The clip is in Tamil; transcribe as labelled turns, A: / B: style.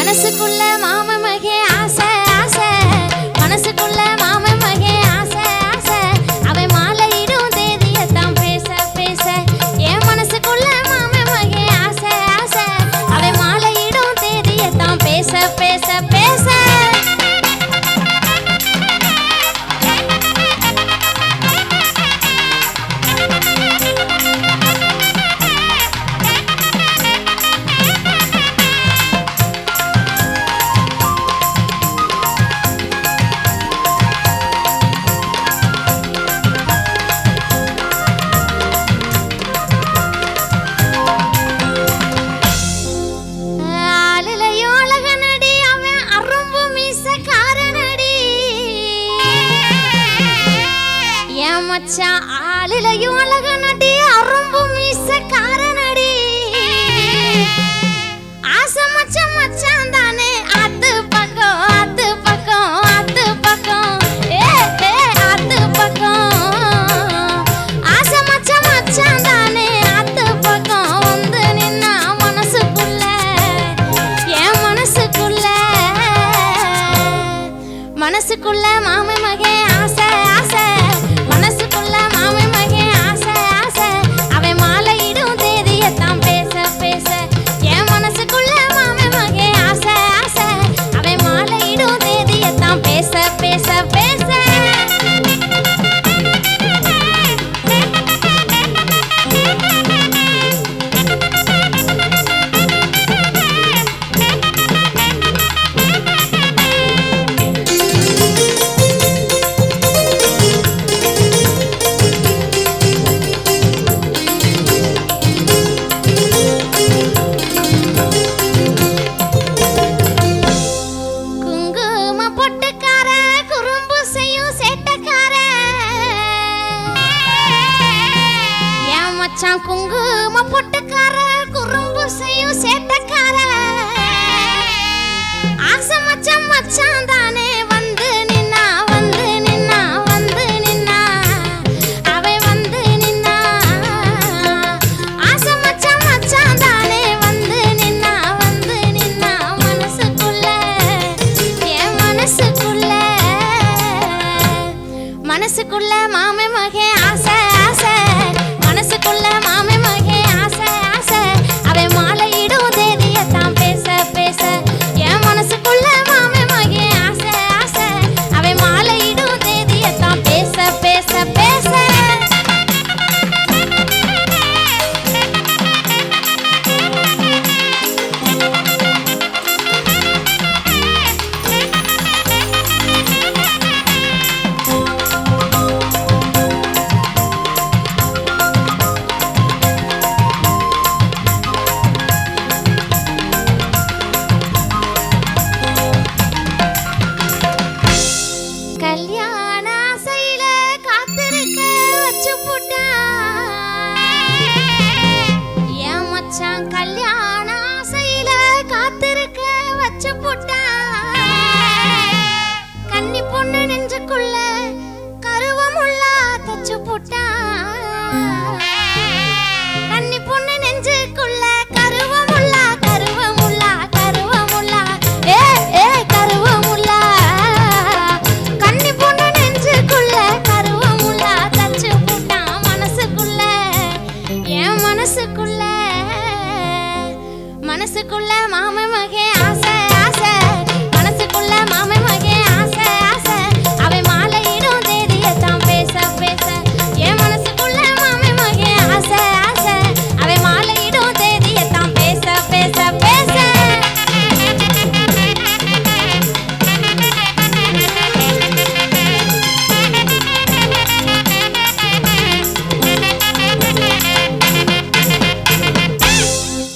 A: மனசுக்குள்ள மாம மகே ஆசை. மச்சான் ஆளிலையும் அழக நடி அரும்பு மீசக்கார நடி. ஆசை மச்சான் மச்சான் தானே அது பக்கம் அது பக்கம் அது பக்கம். ஏ அது பக்கம். ஆசை மச்சான் மச்சான் தானே அது பக்கம். வந்து நின்னா மனசுக்குள்ள என் மனசுக்குள்ள. மனசுக்குள்ள மனசுக்குள்ள மாமன் ไม่มาแค่